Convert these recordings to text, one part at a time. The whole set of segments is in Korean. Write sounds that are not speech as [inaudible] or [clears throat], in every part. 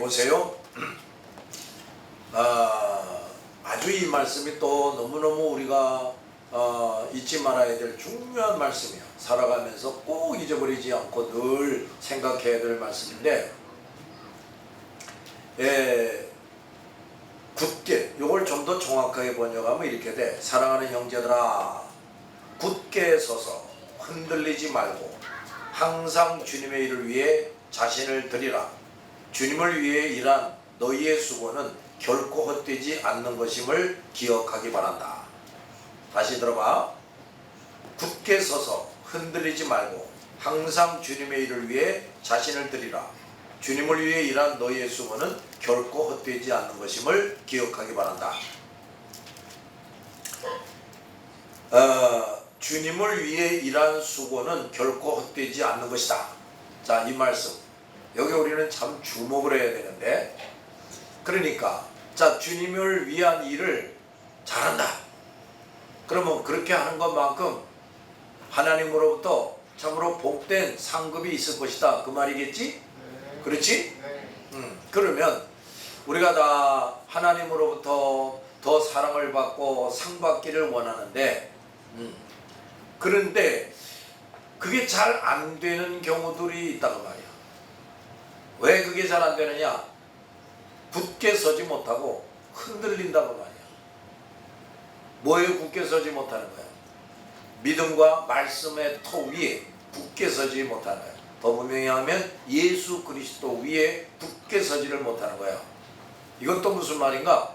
보세요. [clears throat] 아, 아주 이 말씀이 또 너무너무 우리가 어, 잊지 말아야 될 중요한 말씀이야. 살아가면서 꼭 잊어버리지 않고 늘 생각해야 될 말씀인데, 예, 굳게, 요걸 좀 더 정확하게 번역하면 이렇게 돼. 사랑하는 형제들아, 굳게 서서 흔들리지 말고 항상 주님의 일을 위해 자신을 드리라. 주님을 위해 일한 너희의 수고는 결코 헛되지 않는 것임을 기억하기 바란다. 다시 들어봐. 굳게 서서 흔들리지 말고 항상 주님의 일을 위해 자신을 드리라. 주님을 위해 일한 너희의 수고는 결코 헛되지 않는 것임을 기억하기 바란다. 어, 주님을 위해 일한 수고는 결코 헛되지 않는 것이다. 자, 이 말씀. 여기 우리는 참 주목을 해야 되는데, 그러니까, 자, 주님을 위한 일을 잘한다. 그러면 그렇게 하는 것만큼 하나님으로부터 참으로 복된 상급이 있을 것이다. 그 말이겠지? 그렇지? 음, 그러면 우리가 다 하나님으로부터 더 사랑을 받고 상 받기를 원하는데, 음, 그런데 그게 잘 안 되는 경우들이 있다고 말이야. 왜 그게 잘 안 되느냐? 굳게 서지 못하고 흔들린다고 말이야. 뭐에 굳게 서지 못하는 거야? 믿음과 말씀의 토 위에 굳게 서지 못하는 거야. 더 분명히 하면 예수 그리스도 위에 굳게 서지를 못하는 거야. 이건 또 무슨 말인가?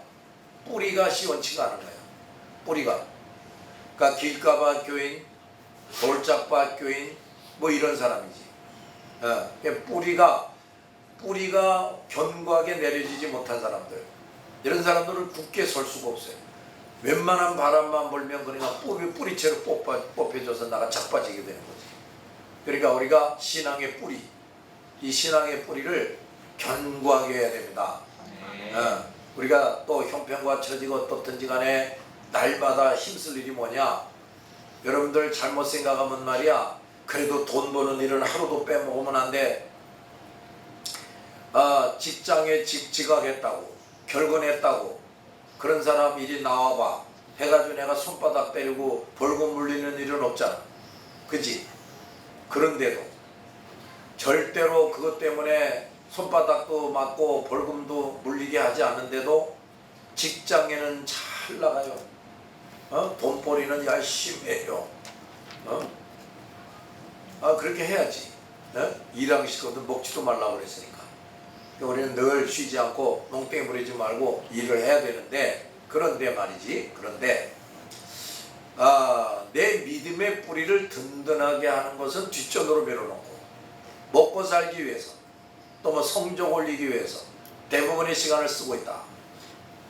뿌리가 시원치가 않은 거야. 뿌리가. 그러니까 길가밭 교인, 돌짝밭 교인, 뭐 이런 사람이지. 어, 뿌리가 뿌리가 견고하게 내려지지 못한 사람들. 이런 사람들은 굳게 설 수가 없어요. 웬만한 바람만 불면 그러니까 뿌리, 뿌리채로 뽑아, 뽑혀져서 나가 자빠지게 되는 거지. 그러니까 우리가 신앙의 뿌리, 이 신앙의 뿌리를 견고하게 해야 됩니다. 어, 우리가 또 형편과 처지가 어떻든지 간에 날마다 힘쓸 일이 뭐냐? 여러분들 잘못 생각하면 말이야. 그래도 돈 버는 일은 하루도 빼먹으면 안 돼. 아, 직장에 직, 지각했다고, 결근했다고, 그런 사람 일이 나와봐. 해가지고 내가 손바닥 때리고 벌금 물리는 일은 없잖아. 그지? 그런데도 절대로 그것 때문에 손바닥도 맞고 벌금도 물리게 하지 않는데도 직장에는 잘 나가요. 어? 돈벌이는 열심히 해요. 어? 아 그렇게 해야지. 어? 일하기 싫거든 먹지도 말라고 그랬으니까. 우리는 늘 쉬지 않고 농땡이 부리지 말고 일을 해야 되는데 그런데 말이지. 그런데 아, 내 믿음의 뿌리를 든든하게 하는 것은 뒷전으로 밀어놓고 먹고 살기 위해서 또 뭐 성적 올리기 위해서 대부분의 시간을 쓰고 있다.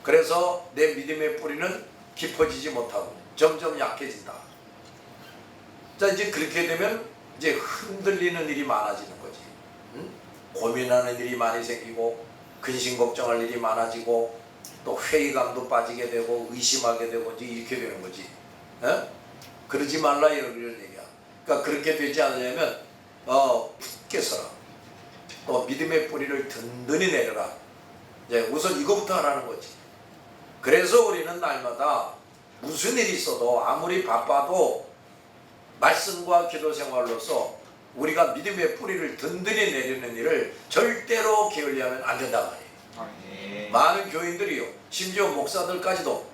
그래서 내 믿음의 뿌리는 깊어지지 못하고 점점 약해진다. 자 이제 그렇게 되면 이제 흔들리는 일이 많아지는 거지. 응? 고민하는 일이 많이 생기고 근심 걱정할 일이 많아지고 또 회의감도 빠지게 되고 의심하게 되고 이렇게 되는 거지. 어? 그러지 말라 이런 얘기야. 그러니까 그렇게 되지 않으려면 어 굳게 서라. 또 믿음의 뿌리를 든든히 내려라. 이제 우선 이거부터 하라는 거지. 그래서 우리는 날마다 무슨 일이 있어도 아무리 바빠도 말씀과 기도 생활로서 우리가 믿음의 뿌리를 든든히 내리는 일을 절대로 게을리하면 안 된다 말이에요. 많은 교인들이요, 심지어 목사들까지도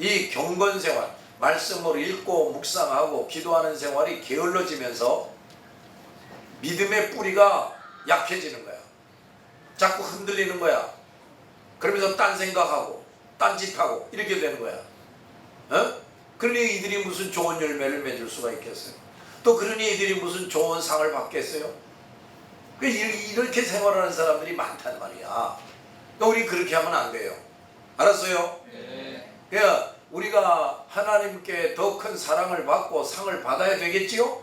이 경건 생활, 말씀을 읽고 묵상하고 기도하는 생활이 게을러지면서 믿음의 뿌리가 약해지는 거야. 자꾸 흔들리는 거야. 그러면서 딴 생각하고, 딴 짓하고, 이렇게 되는 거야. 어? 그러니 이들이 무슨 좋은 열매를 맺을 수가 있겠어요? 또 그러니 이들이 무슨 좋은 상을 받겠어요? 그 이- 이렇게 생활하는 사람들이 많단 말이야. 우리 그렇게 하면 안 돼요. 알았어요? 그러니까 우리가 하나님께 더 큰 사랑을 받고 상을 받아야 되겠지요?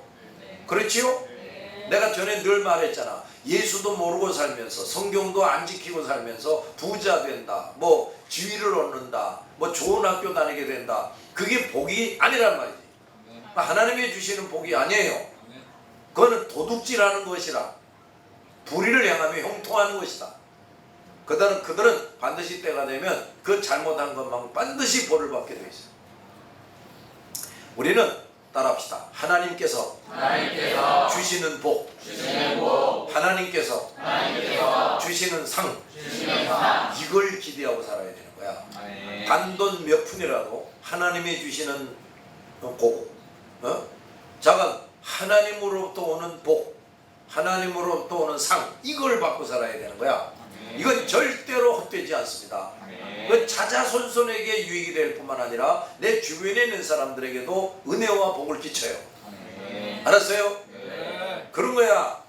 그렇지요? 내가 전에 늘 말했잖아. 예수도 모르고 살면서 성경도 안 지키고 살면서 부자 된다. 뭐 지위를 얻는다. 뭐 좋은 학교 다니게 된다. 그게 복이 아니란 말이지. 하나님이 주시는 복이 아니에요. 그거는 도둑질하는 것이라 불의를 향하며 형통하는 것이다. 그들은 그들은 반드시 때가 되면 그 잘못한 것만 반드시 벌을 받게 돼 있어요. 우리는 따라합시다. 하나님께서 하나님께서 주시는 복, 주시는 복, 하나님께서 하나님께서 주시는 상, 주시는 상. 이걸 기대하고 살아야 되는 거야. 아멘. 단돈 몇 푼이라도 하나님이 주시는 복, 어? 작은 하나님으로부터 오는 복, 하나님으로부터 오는 상, 이걸 받고 살아야 되는 거야. 이건 절대로 헛되지 않습니다. 아멘. 그 자자손손에게 유익이 될 뿐만 아니라 내 주변에 있는 사람들에게도 은혜와 복을 끼쳐요. 아멘. 알았어요? 네. 그런 거야.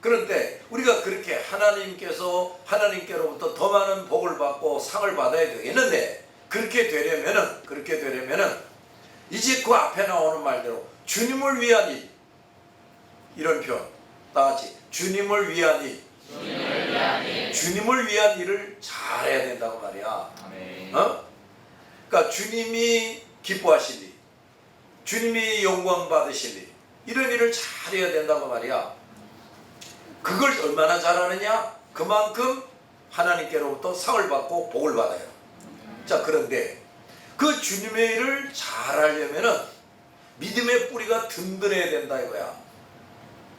그런데 우리가 그렇게 하나님께서 하나님께로부터 더 많은 복을 받고 상을 받아야 되겠는데 그렇게 되려면은 그렇게 되려면은 이제 그 앞에 나오는 말대로 주님을 위한 일 이런 표현 다 같이 주님을 위한 일 주님을 위한 일. 주님을 위한 일을 잘해야 된다고 말이야. 아멘. 어? 그러니까 주님이 기뻐하실 일, 주님이 영광 받으실 일, 이런 일을 잘해야 된다고 말이야. 그걸 얼마나 잘하느냐? 그만큼 하나님께로부터 상을 받고 복을 받아요. 자, 그런데 그 주님의 일을 잘 하려면은 믿음의 뿌리가 든든해야 된다 이거야.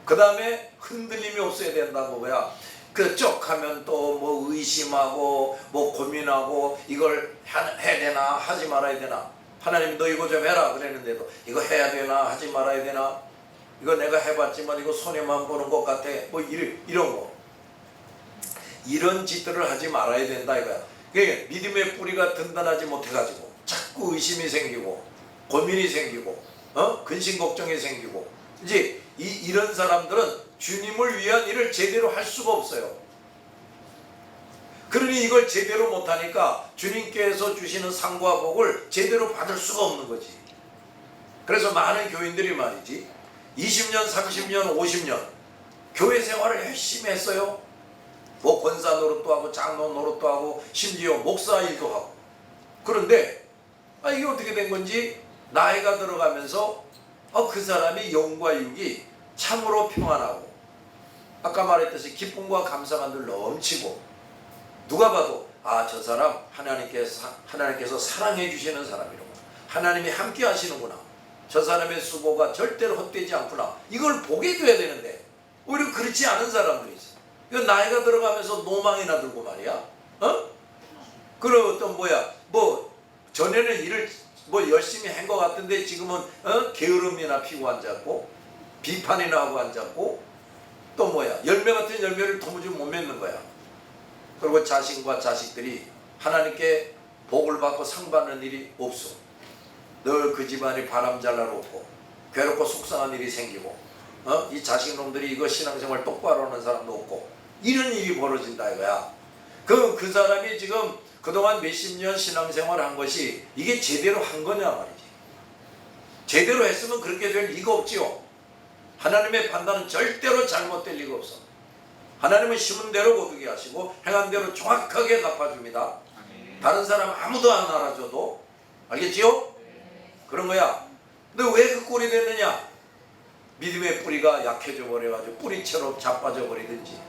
그 다음에 흔들림이 없어야 된다고 뭐야. 그쪽 하면 또 뭐 의심하고 뭐 고민하고 이걸 하- 해야 되나 하지 말아야 되나. 하나님 너 이거 좀 해라 그랬는데도 이거 해야 되나 하지 말아야 되나. 이거 내가 해봤지만 이거 손해만 보는 것 같아. 뭐 이런 이런 거. 이런 짓들을 하지 말아야 된다 이거야. 그게 믿음의 뿌리가 든든하지 못해가지고 자꾸 의심이 생기고 고민이 생기고 어 근심 걱정이 생기고 이제 이, 이런 사람들은 주님을 위한 일을 제대로 할 수가 없어요. 그러니 이걸 제대로 못하니까 주님께서 주시는 상과 복을 제대로 받을 수가 없는 거지. 그래서 많은 교인들이 말이지 20년, 30년, 50년 교회 생활을 열심히 했어요. 뭐 권사 노릇도 하고 장로 노릇도 하고 심지어 목사 일도 하고 그런데 아 이게 어떻게 된 건지 나이가 들어가면서 어, 그 사람이 영과 육이 참으로 평안하고 아까 말했듯이 기쁨과 감사가 늘 넘치고 누가 봐도 아 저 사람 하나님께서 하나님께서 사랑해 주시는 사람이로구나. 하나님이 함께 하시는구나. 저 사람의 수고가 절대로 헛되지 않구나. 이걸 보게 돼야 되는데 오히려 그렇지 않은 사람들이 있어. 이거 나이가 들어가면서 노망이 나 들고 말이야. 어? 그리고 또 뭐야? 뭐 전에는 일을 뭐 열심히 한 것 같은데 지금은 어? 게으름이나 피고 앉았고 비판이나 하고 앉았고 또 뭐야 열매 같은 열매를 도무지 못 맺는 거야 그리고 자신과 자식들이 하나님께 복을 받고 상 받는 일이 없어 늘 그 집안이 바람잘 날 없고 괴롭고 속상한 일이 생기고 어? 이 자식놈들이 이거 신앙생활 똑바로 하는 사람도 없고 이런 일이 벌어진다 이거야 그, 그 사람이 지금 그동안 몇십 년 신앙생활 한 것이 이게 제대로 한 거냐 말이지. 제대로 했으면 그렇게 될 리가 없지요. 하나님의 판단은 절대로 잘못될 리가 없어. 하나님은 심은 대로 거두게 하시고 행한 대로 정확하게 갚아줍니다. 다른 사람 아무도 안 알아줘도 알겠지요? 그런 거야. 근데 왜 그 꼴이 됐느냐? 믿음의 뿌리가 약해져 버려가지고 뿌리처럼 자빠져 버리든지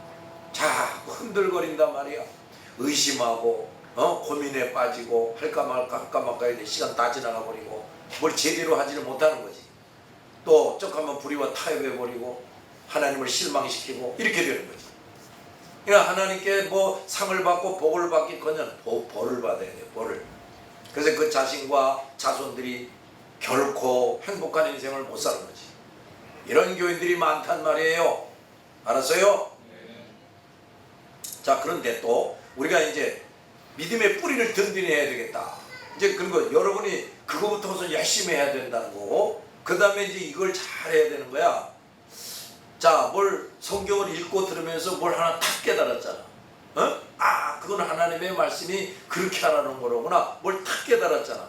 자꾸 흔들거린단 말이야. 의심하고 어? 고민에 빠지고 할까 말까 할까 말까 해도 시간 다 지나가 버리고 뭘 제대로 하지를 못하는 거지. 또 쪽하면 불의와 타협해 버리고 하나님을 실망시키고 이렇게 되는 거지. 그러니까 하나님께 뭐 상을 받고 복을 받기커녕 보- 벌을 받아야 돼 벌을. 그래서 그 자신과 자손들이 결코 행복한 인생을 못 사는 거지. 이런 교인들이 많단 말이에요. 알았어요? 자 그런데 또 우리가 이제 믿음의 뿌리를 든든히 해야 되겠다. 이제 그런 거 여러분이 그거부터 우선 열심히 해야 된다는 거고 그 다음에 이제 이걸 잘 해야 되는 거야. 자, 뭘 성경을 읽고 들으면서 뭘 하나 탁 깨달았잖아. 어? 아, 그건 하나님의 말씀이 그렇게 하라는 거로구나. 뭘 탁 깨달았잖아.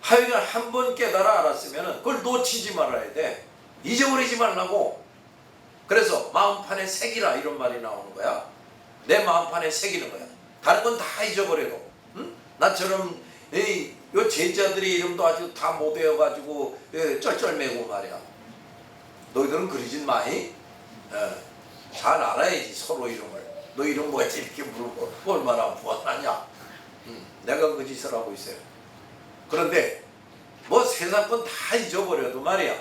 하여간 한 번 깨달아 알았으면 그걸 놓치지 말아야 돼. 잊어버리지 말라고. 그래서 마음판에 새기라 이런 말이 나오는 거야. 내 마음판에 새기는 거야. 다른 건 다 잊어버려도. 응? 나처럼 이, 요 제자들의 이름도 아주 다 못 외워가지고 예, 쩔쩔매고 말이야. 너희들은 그러진 마이. 예, 잘 알아야지 서로 이름을. 너 이런 뭐지 이렇게 물고 얼마나 무한하냐 음, 내가 그 짓을 하고 있어요 그런데 뭐 세상 건 다 잊어버려도 말이야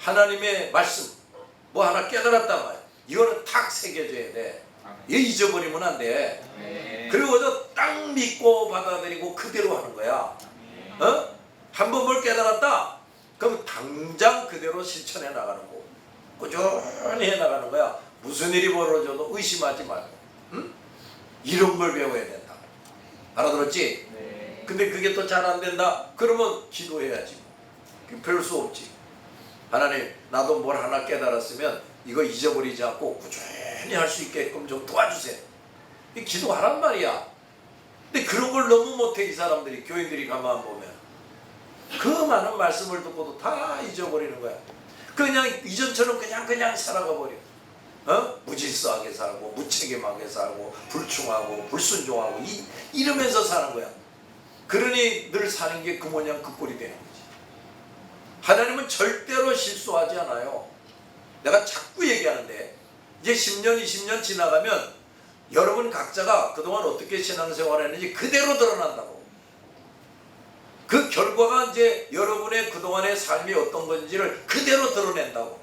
하나님의 말씀 뭐 하나 깨달았단 말이야 이거는 탁 새겨져야 돼 이거 잊어버리면 안돼 네. 그리고 저딱 믿고 받아들이고 그대로 하는 거야 어? 한 번 뭘 깨달았다 그럼 당장 그대로 실천해 나가는 거고 꾸준히 해 나가는 거야 무슨 일이 벌어져도 의심하지 말고 응? 이런 걸 배워야 된다 알아들었지? 네. 근데 그게 또 잘 안 된다 그러면 기도해야지 별 수 없지 하나님 나도 뭘 하나 깨달았으면 이거 잊어버리지 않고 꾸준히 할 수 있게끔 좀 도와주세요. 이 기도하란 말이야. 근데 그런 걸 너무 못해 이 사람들이. 교인들이 가만 보면. 그 많은 말씀을 듣고도 다 잊어버리는 거야. 그냥 이전처럼 그냥 그냥 살아가 버려. 어? 무질서하게 살고 무책임하게 살고 불충하고 불순종하고 이, 이러면서 사는 거야. 그러니 늘 사는 게 그 모양 그 꼴이 되는 거지. 하나님은 절대로 실수하지 않아요. 내가 자꾸 얘기하는데 이제 10년 20년 지나가면 여러분 각자가 그동안 어떻게 신앙생활 했는지 그대로 드러난다고. 그 결과가 이제 여러분의 그동안의 삶이 어떤 건지를 그대로 드러낸다고.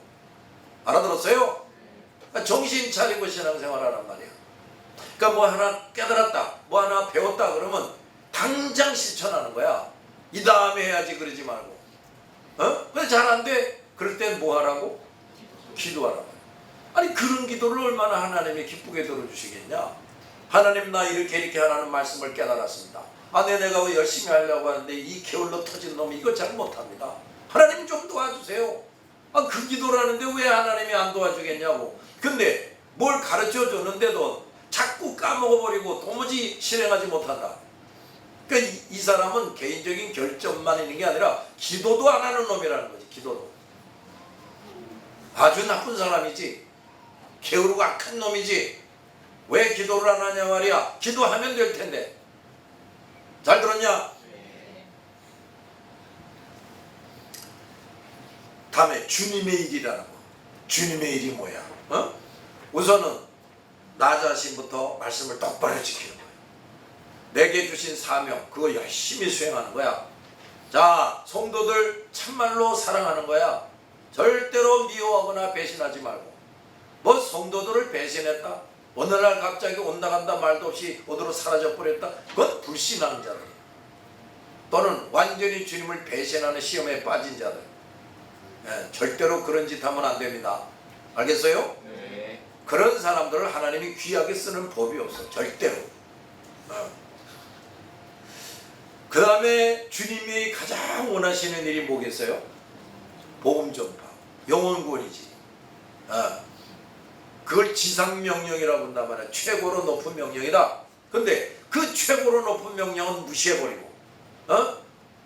알아들었어요? 그러니까 정신 차리고 신앙생활 하란 말이야. 그러니까 뭐 하나 깨달았다 뭐 하나 배웠다 그러면 당장 실천하는 거야. 이 다음에 해야지 그러지 말고. 어? 근데 잘 안 돼. 그럴 땐 뭐 하라고? 기도하라고 아니 그런 기도를 얼마나 하나님이 기쁘게 들어주시겠냐? 하나님 나 이렇게 이렇게 하라는 말씀을 깨달았습니다. 아 네, 내가 열심히 하려고 하는데 이 게을러 터진 놈이 이거 잘 못합니다. 하나님 좀 도와주세요. 아 그 기도를 하는데 왜 하나님이 안 도와주겠냐고. 근데 뭘 가르쳐 줬는데도 자꾸 까먹어버리고 도무지 실행하지 못한다. 그러니까 이, 이 사람은 개인적인 결점만 있는 게 아니라 기도도 안 하는 놈이라는 거지 기도도. 아주 나쁜 사람이지 게으르고 악한 놈이지. 왜 기도를 안 하냐 말이야. 기도하면 될 텐데. 잘 들었냐? 다음에 주님의 일이라는 거. 주님의 일이 뭐야? 어? 우선은 나 자신부터 말씀을 똑바로 지키는 거야. 내게 주신 사명 그거 열심히 수행하는 거야. 자 성도들 참말로 사랑하는 거야. 절대로 미워하거나 배신하지 말고 뭐 성도들을 배신했다. 어느 날 갑자기 온다 간다 말도 없이 어디로 사라져 버렸다. 그건 불신하는 자들. 또는 완전히 주님을 배신하는 시험에 빠진 자들. 예, 절대로 그런 짓 하면 안 됩니다. 알겠어요? 네. 그런 사람들을 하나님이 귀하게 쓰는 법이 없어. 절대로. 그 다음에 주님이 가장 원하시는 일이 뭐겠어요? 복음 전파. 영혼권이지. 어. 그걸 지상명령이라고 한단 말이야. 최고로 높은 명령이다. 근데 그 최고로 높은 명령은 무시해버리고 어?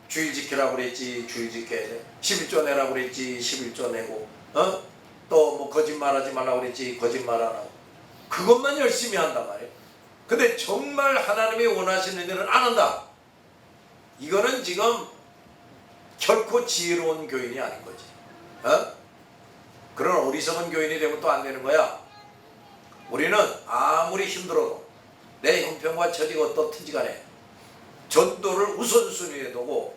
주일 지키라고 그랬지 주일 지켜야 돼. 11조 내라고 그랬지 11조 내고 어? 또 뭐 거짓말 하지 말라고 그랬지 거짓말 안 하고. 그것만 열심히 한단 말이에요 근데 정말 하나님이 원하시는 일은 안 한다. 이거는 지금 결코 지혜로운 교인이 아닌 거지. 어? 그런 어리석은 교인이 되면 또 안 되는 거야 우리는 아무리 힘들어도 내 형편과 처지가 어떻든지 간에 전도를 우선순위에 두고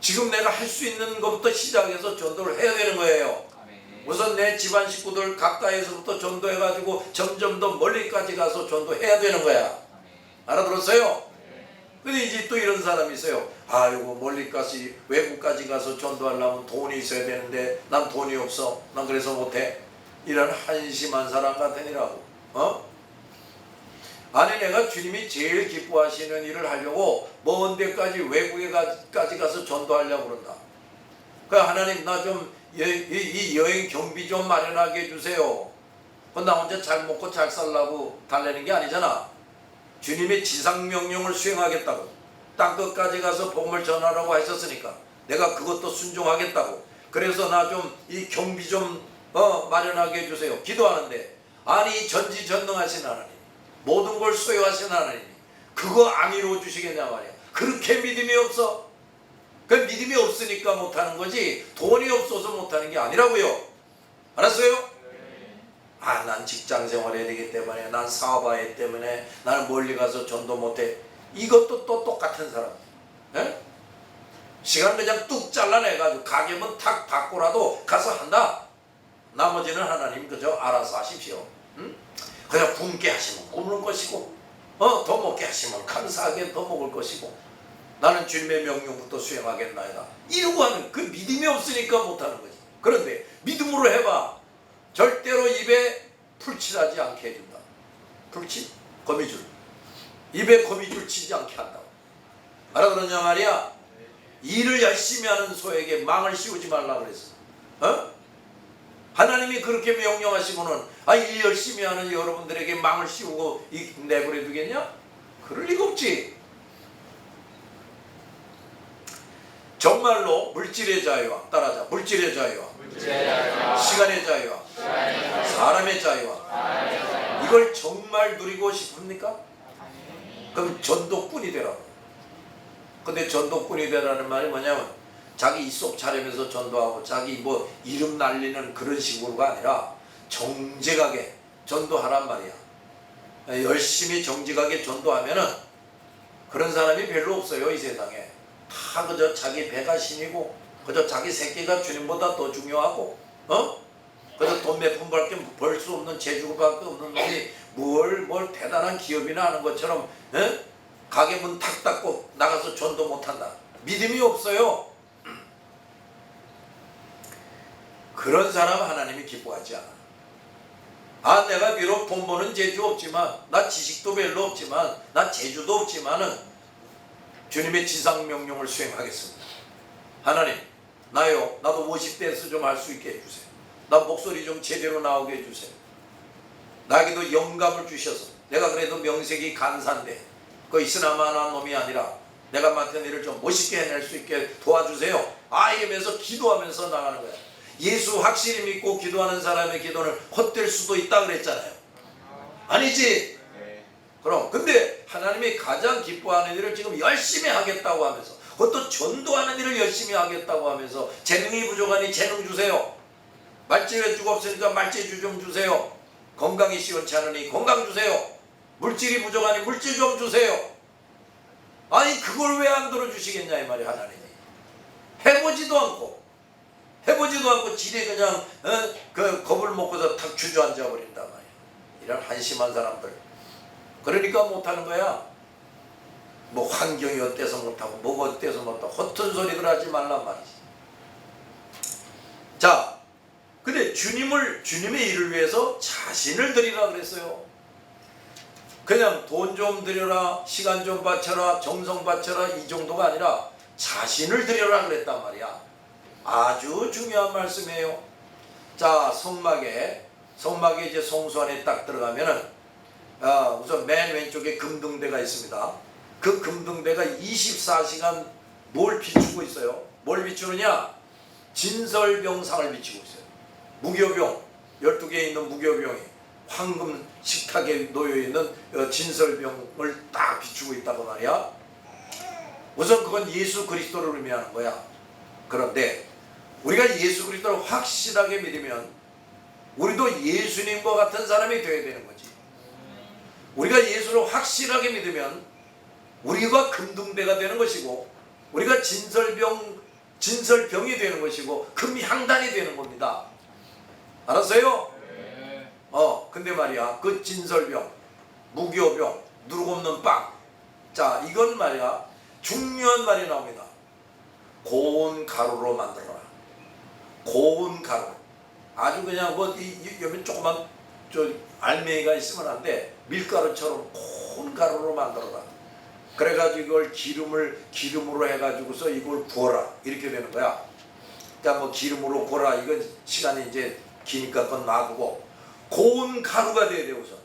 지금 내가 할 수 있는 것부터 시작해서 전도를 해야 되는 거예요. 우선 내 집안 식구들 가까이에서부터 전도해가지고 점점 더 멀리까지 가서 전도해야 되는 거야. 알아들었어요? 근데 이제 또 이런 사람이 있어요. 아이고 멀리까지 외국까지 가서 전도하려면 돈이 있어야 되는데 난 돈이 없어. 난 그래서 못해. 이런 한심한 사람 같으니라고. 어? 아니 내가 주님이 제일 기뻐하시는 일을 하려고 먼 데까지 외국에까지 가서 전도하려고 그런다. 그 하나님 나 좀 이 여행 경비 좀 마련하게 해주세요. 그나 혼자 잘 먹고 잘 살라고 달래는 게 아니잖아. 주님의 지상 명령을 수행하겠다고 땅 끝까지 가서 복음을 전하라고 하셨으니까 내가 그것도 순종하겠다고. 그래서 나 좀 이 경비 좀 어, 마련하게 해주세요. 기도하는데 아니 전지전능하신 하나님 모든 걸 소유하신 하나님 그거 안 이루어 주시겠냐 말이야. 그렇게 믿음이 없어. 그 믿음이 없으니까 못하는 거지 돈이 없어서 못하는 게 아니라고요. 알았어요? 아, 난 직장 생활해야 되기 때문에, 난 사업해야 때문에, 나는 멀리 가서 전도 못해. 이것도 또 똑같은 사람. 예? 시간 그냥 뚝 잘라내가지고 가게문 탁 받고라도 가서 한다. 나머지는 하나님 그저 알아서 하십시오. 응? 그냥 굶게 하시면 굶는 것이고, 어, 더 먹게 하시면 감사하게 더 먹을 것이고, 나는 주님의 명령부터 수행하겠나이다. 이러고 하는 그 믿음이 없으니까 못하는 거지. 그런데 믿음으로 해봐. 절대로 입에 풀칠하지 않게 해준다. 풀칠, 거미줄. 입에 거미줄 치지 않게 한다. 알아 그러냐 말이야. 일을 열심히 하는 소에게 망을 씌우지 말라 그랬어. 어? 하나님이 그렇게 명령하시고는 아, 일 열심히 하는 여러분들에게 망을 씌우고 이- 내버려 두겠냐? 그럴 리가 없지. 정말로 물질의 자유와 따라자 물질의 자유와 시간의 자유와 사람의 자유와 이걸 정말 누리고 싶습니까? 그럼 전도꾼이 되라고. 근데 전도꾼이 되라는 말이 뭐냐면 자기 입속 차리면서 전도하고 자기 뭐 이름 날리는 그런 식으로가 아니라 정직하게 전도하란 말이야. 열심히 정직하게 전도하면은 그런 사람이 별로 없어요 이 세상에. 다 그저 자기 배가 신이고 그저 자기 새끼가 주님보다 더 중요하고 어? 그저 돈몇 푼 벌게 벌 수 없는 재주밖에 없는 놈이 뭘, 뭘 대단한 기업이나 하는 것처럼 에? 가게 문 탁 닫고 나가서 전도 못한다. 믿음이 없어요. 그런 사람 하나님이 기뻐하지 않아. 아 내가 비록 돈 버는 재주 없지만 나 지식도 별로 없지만 나 재주도 없지만은 주님의 지상 명령을 수행하겠습니다. 하나님 나요 나도 50대에서 좀 할 수 있게 해주세요. 나 목소리 좀 제대로 나오게 해주세요. 나에게도 영감을 주셔서 내가 그래도 명색이 간사인데 그 이스나마나 놈이 아니라 내가 맡은 일을 좀 멋있게 해낼 수 있게 도와주세요. 아 이러면서 기도하면서 나가는 거야. 예수 확실히 믿고 기도하는 사람의 기도는 헛될 수도 있다 그랬잖아요. 아니지? 그럼 근데 하나님이 가장 기뻐하는 일을 지금 열심히 하겠다고 하면서 그것도 전도하는 일을 열심히 하겠다고 하면서 재능이 부족하니 재능 주세요. 말재주가 없으니까 말재주 좀 주세요. 건강이 시원치 않으니 건강 주세요. 물질이 부족하니 물질 좀 주세요. 아니 그걸 왜 안 들어주시겠냐 이 말이 하나님이. 해보지도 않고 해보지도 않고 지레 그냥 어? 그 겁을 먹고서 탁 주저앉아 버린단 말이야. 이런 한심한 사람들. 그러니까 못하는 거야. 뭐 환경이 어때서 못하고 뭐가 어때서 못하고 허튼 소리들 하지 말란 말이지. 자, 근데 주님을 주님의 일을 위해서 자신을 드리라 그랬어요. 그냥 돈 좀 드려라, 시간 좀 바쳐라, 정성 바쳐라 이 정도가 아니라 자신을 드려라 그랬단 말이야. 아주 중요한 말씀이에요. 자, 성막에 성막에 이제 성소 안에 딱 들어가면은 아, 우선 맨 왼쪽에 금등대가 있습니다. 그 금등대가 24시간 뭘 비추고 있어요? 뭘 비추느냐? 진설병상을 비추고 있어요. 무교병, 12개 있는 무교병이 황금 식탁에 놓여 있는 어, 진설병을 딱 비추고 있다고 말이야. 우선 그건 예수 그리스도를 의미하는 거야. 그런데 우리가 예수 그리스도를 확실하게 믿으면 우리도 예수님과 같은 사람이 되어야 되는 거지. 우리가 예수를 확실하게 믿으면 우리가 금등대가 되는 것이고 우리가 진설병 진설병이 되는 것이고 금향단이 되는 겁니다. 알았어요? 어 근데 말이야 그 진설병 무교병 누룩 없는 빵. 자 이건 말이야 중요한 말이 나옵니다. 고운 가루로 만들어라. 고운 가루. 아주 그냥 뭐 이, 이 여기 조그만 저 알맹이가 있으면 안 돼. 밀가루처럼 고운 가루로 만들어라. 그래가지고 이걸 기름을 기름으로 해가지고서 이걸 부어라 이렇게 되는 거야. 그러니까 뭐 기름으로 구워라 이건 시간이 이제 기니까 그건 놔두고 고운 가루가 돼야 돼 우선.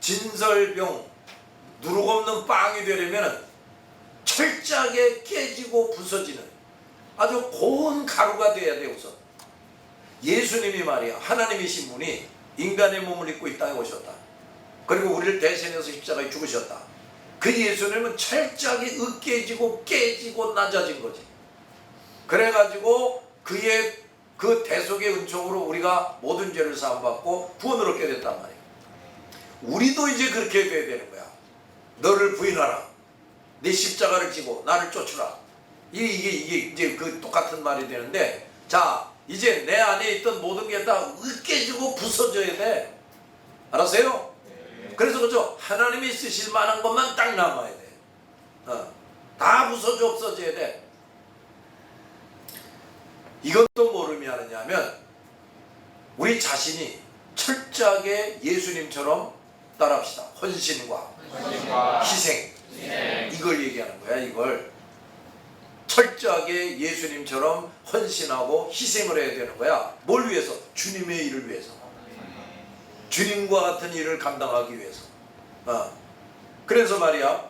진설병 누룩 없는 빵이 되려면은 철저하게 깨지고 부서지는 아주 고운 가루가 돼야 돼 우선. 예수님이 말이야 하나님이신 분이 인간의 몸을 입고 이 땅에 오셨다. 그리고 우리를 대신해서 십자가에 죽으셨다. 그 예수님은 철저하게 으깨지고 깨지고 낮아진 거지. 그래가지고 그의 그 대속의 은총으로 우리가 모든 죄를 사함받고 구원을 얻게 됐단 말이에요. 우리도 이제 그렇게 돼야 되는 거야. 너를 부인하라. 내 십자가를 지고 나를 쫓으라. 이게 이게 이게 이제 그 똑같은 말이 되는데 자 이제 내 안에 있던 모든 게 다 으깨지고 부서져야 돼. 알았어요? 그래서 그죠 하나님이 쓰실 만한 것만 딱 남아야 돼. 어. 다 부서져 없어져야 돼. 이것도 모름이 하느냐면 우리 자신이 철저하게 예수님처럼 따라합시다. 헌신과 헌신과 희생 희생. 이걸 얘기하는 거야 이걸 철저하게 예수님처럼 헌신하고 희생을 해야 되는 거야. 뭘 위해서? 주님의 일을 위해서. 주님과 같은 일을 감당하기 위해서. 어. 그래서 말이야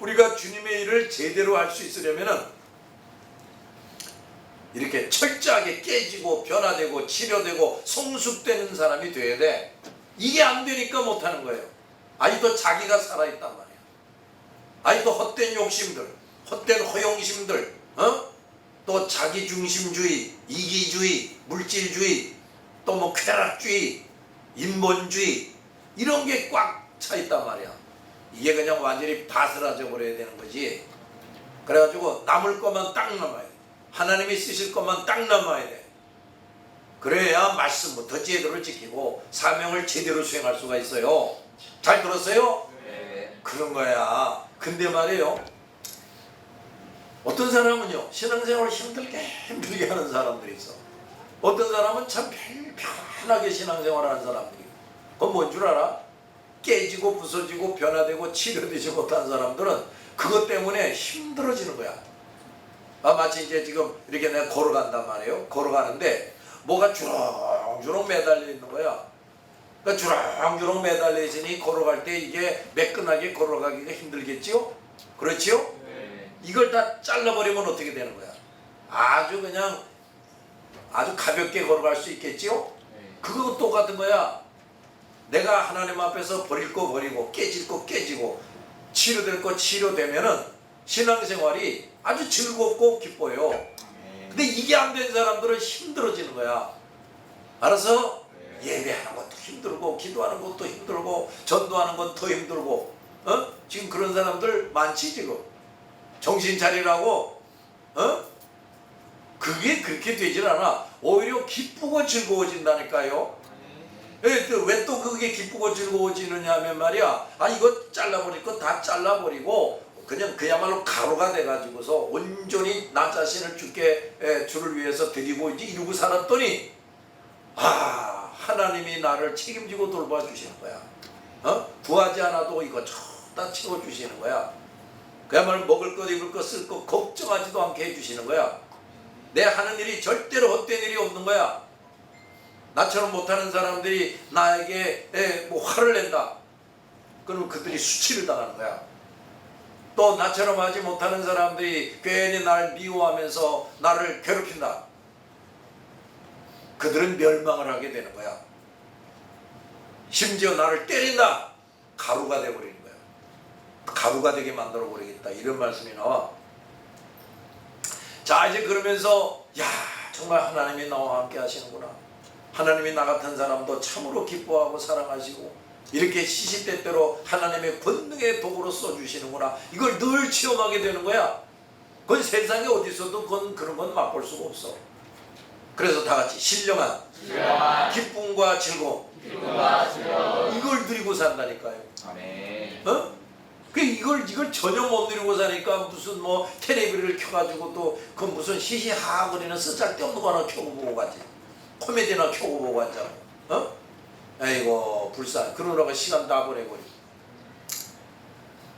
우리가 주님의 일을 제대로 할 수 있으려면은 이렇게 철저하게 깨지고 변화되고 치료되고 성숙되는 사람이 돼야 돼. 이게 안 되니까 못하는 거예요. 아직도 자기가 살아있단 말이야. 아직도 헛된 욕심들, 헛된 허영심들, 어? 또 자기중심주의, 이기주의, 물질주의, 또 뭐 쾌락주의, 인본주의 이런 게 꽉 차 있단 말이야. 이게 그냥 완전히 바스라져 버려야 되는 거지. 그래가지고 남을 것만 딱 남아야 돼. 하나님이 쓰실 것만 딱 남아야 돼. 그래야 말씀부터 제대로 지키고 사명을 제대로 수행할 수가 있어요. 잘 들었어요? 네. 그런 거야. 근데 말이에요. 어떤 사람은요, 신앙생활을 힘들게, 힘들게 하는 사람들이 있어. 어떤 사람은 참 편- 편하게 신앙생활을 하는 사람들이. 그건 뭔 줄 알아? 깨지고 부서지고 변화되고 치료되지 못한 사람들은 그것 때문에 힘들어지는 거야. 아, 마치 이제 지금 이렇게 내가 걸어간단 말이에요. 걸어가는데 뭐가 주렁주렁 매달려 있는 거야. 그러니까 주렁주렁 매달려 있으니 걸어갈 때 이게 매끈하게 걸어가기가 힘들겠지요? 그렇지요? 네. 이걸 다 잘라버리면 어떻게 되는 거야? 아주 그냥 아주 가볍게 걸어갈 수 있겠지요? 네. 그거 똑같은 거야. 내가 하나님 앞에서 버릴 거 버리고 깨질 거 깨지고 치료될 거 치료되면은 신앙생활이 아주 즐겁고 기뻐요. 네. 근데 이게 안 된 사람들은 힘들어지는 거야. 알아서 네. 예배하는 것도 힘들고 기도하는 것도 힘들고 전도하는 건 더 힘들고 어? 지금 그런 사람들 많지 지금 정신 차리라고 어? 그게 그렇게 되질 않아. 오히려 기쁘고 즐거워진다니까요. 왜 또 그게 기쁘고 즐거워지느냐 하면 말이야. 아 이거 잘라버릴 거 다 잘라버리고 그냥 그야말로 가루가 돼가지고서 온전히 나 자신을 주께 에, 주를 위해서 드리고 이제 이루고 살았더니 아 하나님이 나를 책임지고 돌봐주시는 거야. 어? 구하지 않아도 이거 다 채워주시는 거야 그야말로 먹을 것 입을 것 쓸 것 걱정하지도 않게 해주시는 거야 내 하는 일이 절대로 헛된 일이 없는 거야 나처럼 못하는 사람들이 나에게 에, 뭐 화를 낸다 그러면 그들이 수치를 당하는 거야 또 나처럼 하지 못하는 사람들이 괜히 날 미워하면서 나를 괴롭힌다 그들은 멸망을 하게 되는 거야. 심지어 나를 때린다. 가루가 되어버리는 거야. 가루가 되게 만들어 버리겠다. 이런 말씀이 나와. 자 이제 그러면서 야 정말 하나님이 나와 함께 하시는구나. 하나님이 나 같은 사람도 참으로 기뻐하고 사랑하시고 이렇게 시시때때로 하나님의 권능의 도구로 써주시는구나. 이걸 늘 체험하게 되는 거야. 그건 세상에 어디 있어도 그건 그런 건 맛볼 수가 없어. 그래서 다 같이 신령한 신령한 기쁨과 즐거움 기쁨과 즐거움. 이걸 누리고 산다니까요. 아멘. 어? 그 이걸 이걸 전혀 못 누리고 사니까 무슨 뭐 텔레비를 켜가지고 또 그 무슨 히히하거리는 쓰잘데없는 거 하나 켜고 보고 가지. 코미디나 켜고 보고 앉아. 어? 아이고 불쌍. 그러다가 시간 다 보내고.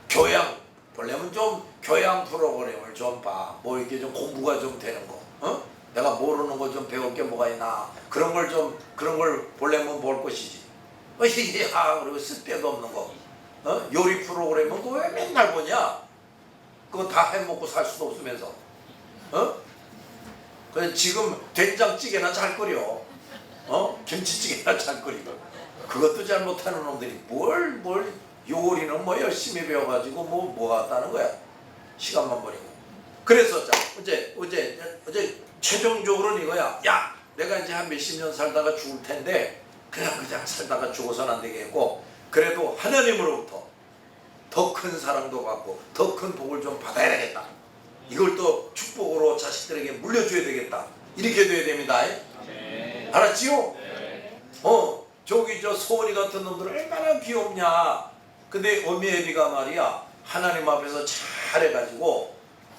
교양 원래는 좀 교양 프로그램을 좀 봐. 뭐 이렇게 좀 공부가 좀 되는 거. 어? 내가 모르는 거 좀 배울 게 뭐가 있나. 그런 걸 좀 그런 걸 보려면 볼 것이지. [laughs] 어, 히히하 그리고 쓸데도 없는 거. 어? 요리 프로그램은 그거 왜 맨날 보냐? 그거 다 해먹고 살 수도 없으면서. 어? 그래 지금 된장찌개나 잘 끓여. 어? 김치찌개나 잘 끓이고. 그것도 잘 못하는 놈들이 뭘, 뭘 요리는 뭐 열심히 배워가지고 뭐, 뭐 하다는 거야. 시간만 버리고. 그래서 자 어제 어제 어제 최종적으로는 이거야. 야 내가 이제 한 몇십 년 살다가 죽을 텐데 그냥 그냥 살다가 죽어서는 안 되겠고 그래도 하나님으로부터 더 큰 사랑도 받고 더 큰 복을 좀 받아야 되겠다. 이걸 또 축복으로 자식들에게 물려줘야 되겠다. 이렇게 돼야 됩니다. 아멘. 알았지요? 네. 어 저기 저 소원이 같은 놈들 얼마나 귀엽냐 근데 어미애비가 말이야 하나님 앞에서 잘해가지고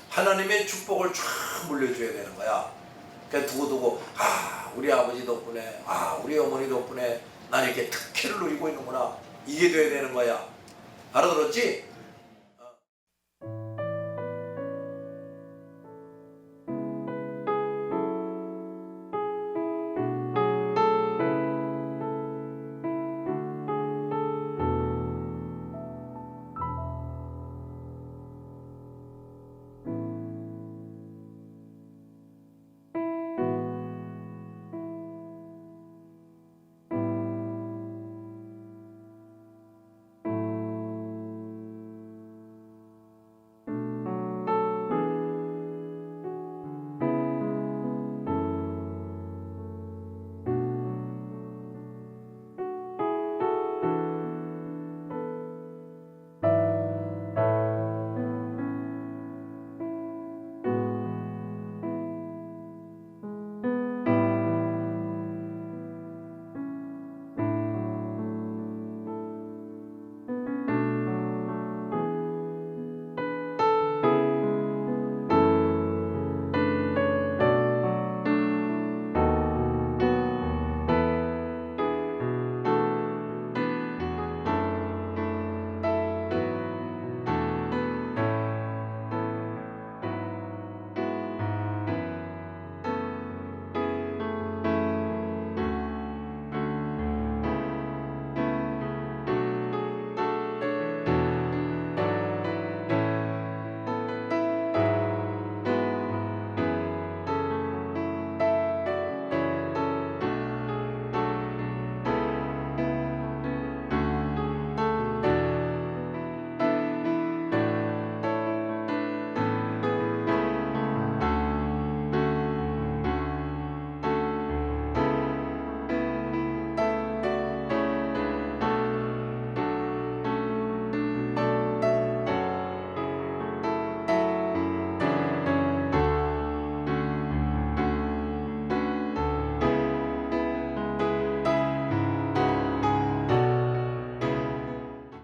하나님의 축복을 쫙 물려줘야 되는 거야 그러니까 두고두고 아 우리 아버지 덕분에 아 우리 어머니 덕분에 난 이렇게 특혜를 누리고 있는구나 이게 돼야 되는 거야 알아들었지?